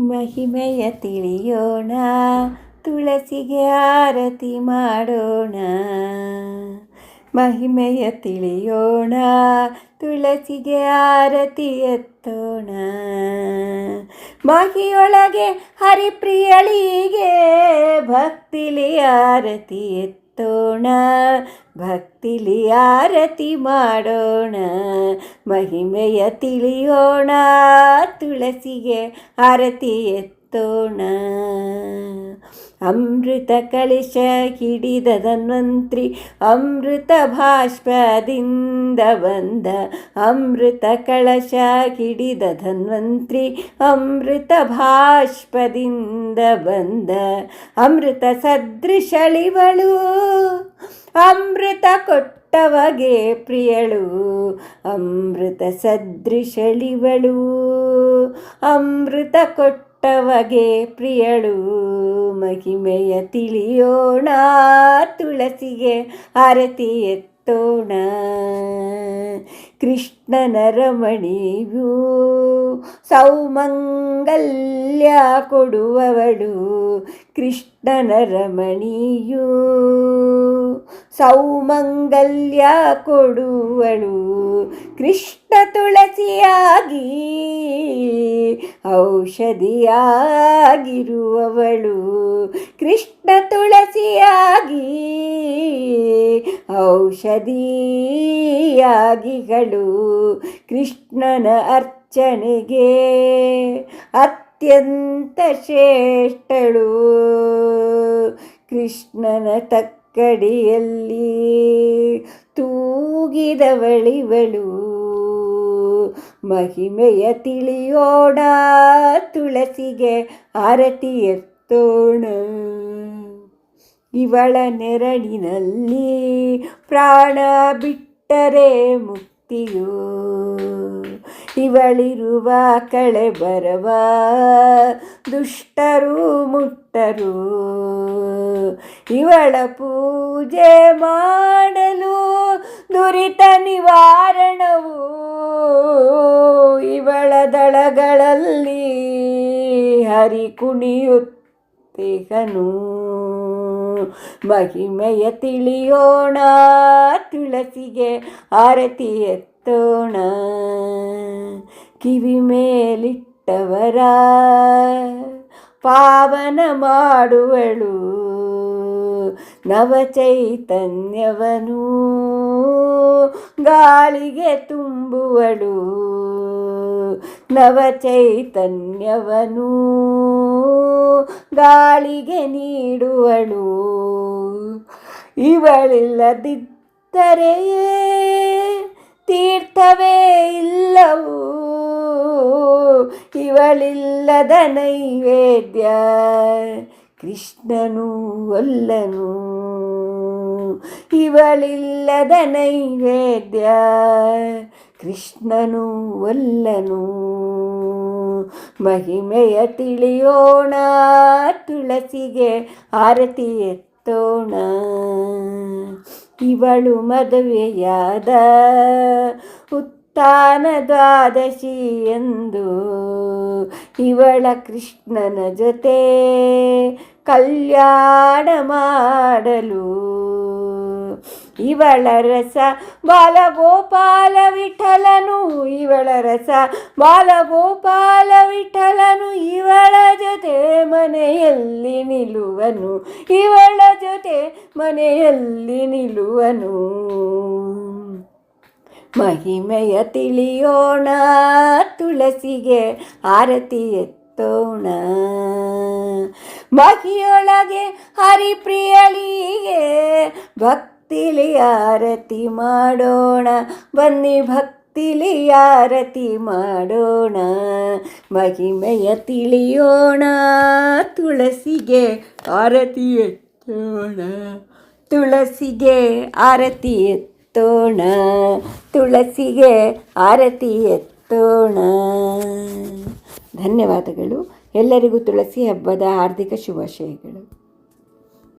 ಮಹಿಮೆಯ ತಿಳಿಯೋಣ ತುಳಸಿಗೆ ಆರತಿ ಮಾಡೋಣ. ಮಹಿಮೆಯ ತಿಳಿಯೋಣ ತುಳಸಿಗೆ ಆರತಿ ಎತ್ತೋಣ. ಮಹಿಯೊಳಗೆ ಹರಿಪ್ರಿಯಳಿಗೆ ಭಕ್ತಿಲಿ ಆರತಿ ಎತ್ತೋಣ ಭಕ್ತಿಲಿ ಆರತಿ ಮಾಡೋಣ. ಮಹಿಮೆಯ ತಿಳಿಯೋಣ. ತುಳಸಿಗೆ ಆರತಿ ಎತ್ತೋಣ ಅಮೃತ ಕಳಶ ಹಿಡಿದ ಧನ್ವಂತ್ರಿ ಅಮೃತ ಭಾಷ್ಪದಿಂದ ಬಂದ. ಅಮೃತ ಕಳಶ ಹಿಡಿದ ಧನ್ವಂತ್ರಿ ಅಮೃತ ಭಾಷ್ಪದಿಂದ ಬಂದ. ಅಮೃತ ಸದೃಶಳಿವಳು, ಅಮೃತ ಕೊಟ್ಟವಗೆ ಪ್ರಿಯಳು. ಅಮೃತ ಸದೃಶಳಿವಳು, ಅಮೃತ ಕೊಟ್ಟವಗೆ ಪ್ರಿಯಳು. ಮಹಿಮೆಯ ತಿಳಿಯೋಣ ತುಳಸಿಗೆ ಆರತಿ ಎತ್ತೋಣ. ಕೃಷ್ಣನ ರಮಣಿಯು ಸೌಮಂಗಲ್ಯ ಕೊಡುವವಳು. ಕೃಷ್ಣನ ರಮಣಿಯು ಸೌಮಂಗಲ್ಯ ಕೊಡುವಳು. ಕೃಷ್ಣ ತುಳಸಿಯಾಗಿ ಔಷಧಿಯಾಗಿರುವವಳು. ಕೃಷ್ಣ ತುಳಸಿಯಾಗಿ ಔಷಧಿಯಾಗಿಗಳು. ಕೃಷ್ಣನ ಅರ್ಚನೆಗೆ ಅತ್ಯಂತ ಶ್ರೇಷ್ಠಳು. ಕೃಷ್ಣನ ತಕ್ಕಡಿಯಲ್ಲಿ ತೂಗಿದವಳಿವಳು ಮಹಿಮೆಯ ತಿಳಿಯೋಣ ತುಳಸಿಗೆ ಆರತಿ ಎತ್ತೋಣ. ಇವಳ ನೆರಳಿನಲ್ಲಿ ಪ್ರಾಣ ಬಿಟ್ಟರೆ ಮುಕ್ತಿಯೋ. ಇವಳಿರುವ ಕಳೆ ಬರವ ದುಷ್ಟರು ಮುಟ್ಟರು ಇವಳ ಪೂಜೆ ಮಾಡಲು ದುರಿತ ನಿವಾರಣವು ಇವಳ ದಳಗಳಲ್ಲಿ ಹರಿ ಕುಣಿಯುತ್ತಿಗನು ಮಹಿಮೆಯ ತಿಳಿಯೋಣ, ತುಳಸಿಗೆ ಆರತಿ ಎತ್ತೋಣ. ಕಿವಿ ಮೇಲಿಟ್ಟವರ ಪಾವನ ಮಾಡುವಳು ನವಚೈತನ್ಯವನು ಗಾಳಿಗೆ ತುಂಬುವಳು. ನವಚೈತನ್ಯವನು ಗಾಳಿಗೆ ನೀಡುವಳು. ಇವಳಿಲ್ಲದಿದ್ದರೆ ಇವಳಿಲ್ಲದ ನೈವೇದ್ಯ. ಕೃಷ್ಣನು ಅಲ್ಲನು ಇವಳಿಲ್ಲದ ನೈವೇದ್ಯ. ಕೃಷ್ಣನು ಒಲ್ಲನು ಮಹಿಮೆಯ ತಿಳಿಯೋಣ, ತುಳಸಿಗೆ ಆರತಿ ಎತ್ತೋಣ. ಇವಳು ಮದುವೆಯಾದ ಉತ್ಥಾನ ದ್ವಾದಶಿ ಎಂದು ಇವಳ ಕೃಷ್ಣನ ಜೊತೆ ಕಲ್ಯಾಣ ಮಾಡಲು ಇವಳ ರಸ ಬಾಲಗೋಪಾಲ ವಿಠಲನು, ಇವಳ ರಸ ಬಾಲಗೋಪಾಲ ವಿಠಲನು, ಇವಳ ಜೊತೆ ಮನೆಯಲ್ಲಿ ನಿಲ್ಲುವನು, ಇವಳ ಜೊತೆ ಮನೆಯಲ್ಲಿ ನಿಲ್ಲುವನು. ಮಹಿಮೆಯ ತಿಳಿಯೋಣ, ತುಳಸಿಗೆ ಆರತಿ ಎತ್ತೋಣ. ಮಹಿಯೊಳಗೆ ಹರಿಪ್ರಿಯಳಿಗೆ ಭಕ್ತಿಲಿ ಆರತಿ ಮಾಡೋಣ, ಬನ್ನಿ ಭಕ್ತಿಲಿ ಆರತಿ ಮಾಡೋಣ. ಮಹಿಮೆಯ ತಿಳಿಯೋಣ, ತುಳಸಿಗೆ ಆರತಿ ಎತ್ತೋಣ. ತುಳಸಿಗೆ ಆರತಿ ಎತ್ತೋಣ. ತುಳಸಿಗೆ ಆರತಿ ಎತ್ತೋಣ. ಧನ್ಯವಾದಗಳು. ಎಲ್ಲರಿಗೂ ತುಳಸಿ ಹಬ್ಬದ ಹಾರ್ದಿಕ ಶುಭಾಶಯಗಳು.